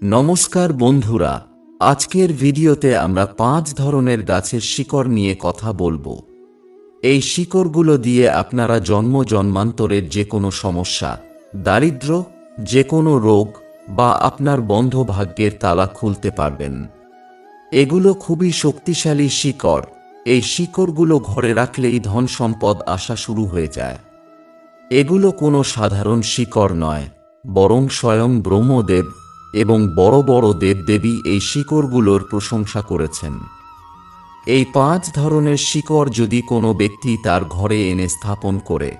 নমস্কার বন্ধুরা, আজকের ভিডিওতে আমরা পাঁচ ধরনের গাছের শিকড় নিয়ে কথা বলব। এই শিকড়গুলো দিয়ে আপনারা জন্ম জন্মান্তরের যে কোনো সমস্যা, দারিদ্র যে কোনো রোগ বা আপনার বন্ধ ভাগ্যের তালা খুলতে পারবেন। এগুলো খুবই শক্তিশালী শিকড়। এই শিকড়গুলো ঘরে রাখলেই ধন সম্পদ আসা শুরু হয়ে যায়। এগুলো কোনো সাধারণ শিকড় নয়, বরং স্বয়ং ব্রহ্মদেব এবং বড় বড় দেবদেবী এই শিকড়গুলোর প্রশংসা করেছেন। এই পাঁচ ধরনের শিকড় যদি কোনো ব্যক্তি তার ঘরে এনে স্থাপন করে,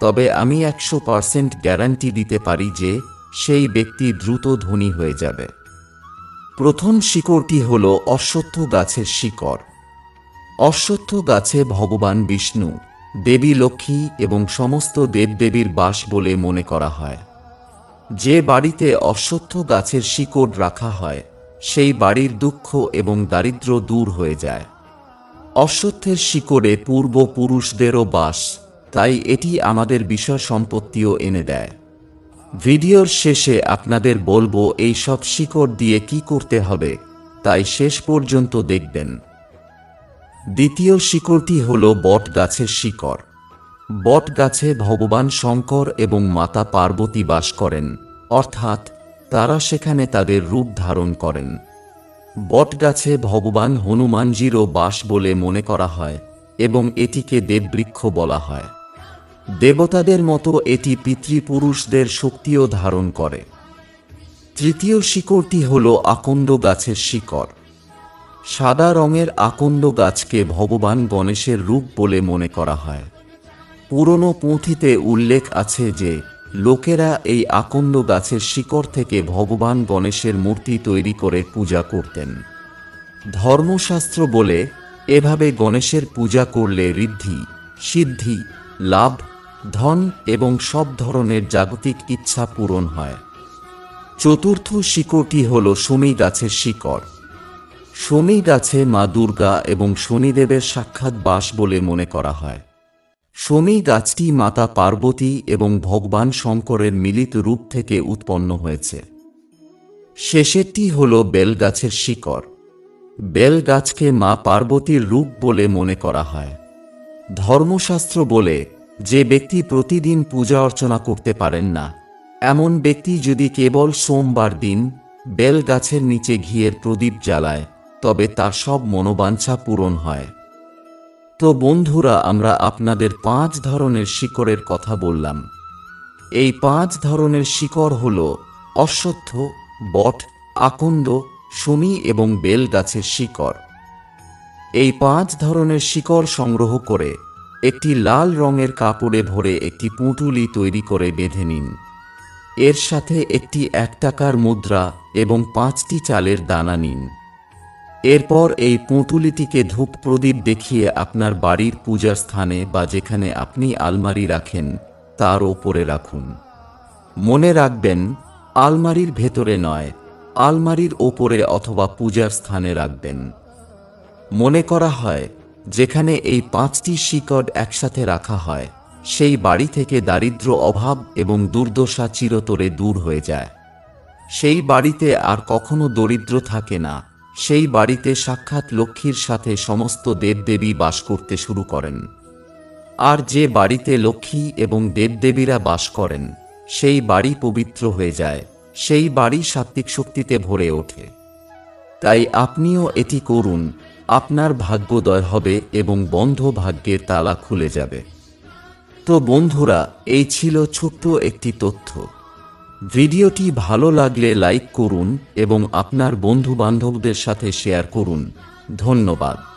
তবে আমি একশো পার্সেন্ট গ্যারান্টি দিতে পারি যে সেই ব্যক্তি দ্রুত ধনী হয়ে যাবে। প্রথম শিকড়টি হল অশ্বত্থ গাছের শিকড়। অশ্বত্থ গাছে ভগবান বিষ্ণু, দেবী লক্ষ্মী এবং সমস্ত দেবদেবীর বাস বলে মনে করা হয়। যে বাড়িতে অশ্বত্থ গাছের শিকড় রাখা হয়, সেই বাড়ির দুঃখ এবং দারিদ্র্য দূর হয়ে যায়। অশ্বত্থের শিকড়ে পূর্বপুরুষদেরও বাস, তাই এটি আমাদের বিষয় সম্পত্তিও এনে দেয়। ভিডিওর শেষে আপনাদের বলব, এই সব শিকড় দিয়ে কি করতে হবে, তাই শেষ পর্যন্ত দেখবেন। দ্বিতীয় শিকড়টি হল বট গাছের শিকড়। বট গাছে ভগবান শঙ্কর এবং মাতা পার্বতী বাস করেন, অর্থাৎ তারা সেখানে তাদের রূপ ধারণ করেন। বট গাছে ভগবান হনুমানজিরও বাস বলে মনে করা হয় এবং এটিকে দেববৃক্ষ বলা হয়। দেবতাদের মতো এটি পিতৃপুরুষদের শক্তিও ধারণ করে। তৃতীয় শিকড়টি হল আকন্দ গাছের শিকড়। সাদা রঙের আকন্দ গাছকে ভগবান গণেশের রূপ বলে মনে করা হয়। পুরনো পুঁথিতে উল্লেখ আছে যে, লোকেরা এই আকন্দ গাছের শিকড় থেকে ভগবান গণেশের মূর্তি তৈরি করে পূজা করতেন। ধর্মশাস্ত্র বলে, এভাবে গণেশের পূজা করলে ঋদ্ধি, সিদ্ধি, লাভ, ধন এবং সব ধরনের জাগতিক ইচ্ছা পূরণ হয়। চতুর্থ শিকড়টি হল শমী গাছের শিকড়। শনি গাছে মা দুর্গা এবং শনিদেবের সাক্ষাৎ বাস বলে মনে করা হয়। শনি গাছটি মাতা পার্বতী এবং ভগবান শঙ্করের মিলিত রূপ থেকে উৎপন্ন হয়েছে। শেষেরটি হল বেলগাছের শিকড়। বেল গাছকে মা পার্বতীর রূপ বলে মনে করা হয়। ধর্মশাস্ত্র বলে, যে ব্যক্তি প্রতিদিন পূজা অর্চনা করতে পারেন না, এমন ব্যক্তি যদি কেবল সোমবার দিন বেল গাছের নিচে ঘিয়ের প্রদীপ জ্বালায়, তবে তার সব মনোবাঞ্ছা পূরণ হয়। তো বন্ধুরা, আমরা আপনাদের পাঁচ ধরনের শিকড়ের কথা বললাম। এই পাঁচ ধরনের শিকড় হল অশ্বত্থ, বট, আকন্দ, শনি এবং বেল গাছের শিকড়। এই পাঁচ ধরনের শিকড় সংগ্রহ করে একটি লাল রঙের কাপড়ে ভরে একটি পুঁটুলি তৈরি করে বেঁধে নিন। এর সাথে একটি এক টাকার মুদ্রা এবং পাঁচটি চালের দানা নিন। এরপর এই পুঁটুলিটিকে ধূপ প্রদীপ দেখিয়ে আপনার বাড়ির পূজার স্থানে বা যেখানে আপনি আলমারি রাখেন, তার ওপরে রাখুন। মনে রাখবেন, আলমারির ভেতরে নয়, আলমারির ওপরে অথবা পূজার স্থানে রাখবেন। মনে করা হয়, যেখানে এই পাঁচটি শিকড় একসাথে রাখা হয়, সেই বাড়ি থেকে দারিদ্র অভাব এবং দুর্দশা চিরতরে দূর হয়ে যায়। সেই বাড়িতে আর কখনো দরিদ্র থাকে না। সেই বাড়িতে সাক্ষাৎ লক্ষ্মীর সাথে সমস্ত দেবদেবী বাস করতে শুরু করেন। আর যে বাড়িতে লক্ষ্মী এবং দেবদেবীরা বাস করেন, সেই বাড়ি পবিত্র হয়ে যায়, সেই বাড়ি সাত্ত্বিক শক্তিতে ভরে ওঠে। তাই আপনিও এটি করুন, আপনার ভাগ্যোদয় হবে এবং বন্ধ ভাগ্যের তালা খুলে যাবে। তো বন্ধুরা, এই ছিল ছোট্ট একটি তথ্য। ভিডিওটি ভালো লাগলে লাইক করুন এবং আপনার বন্ধু বান্ধবদের সাথে শেয়ার করুন। ধন্যবাদ।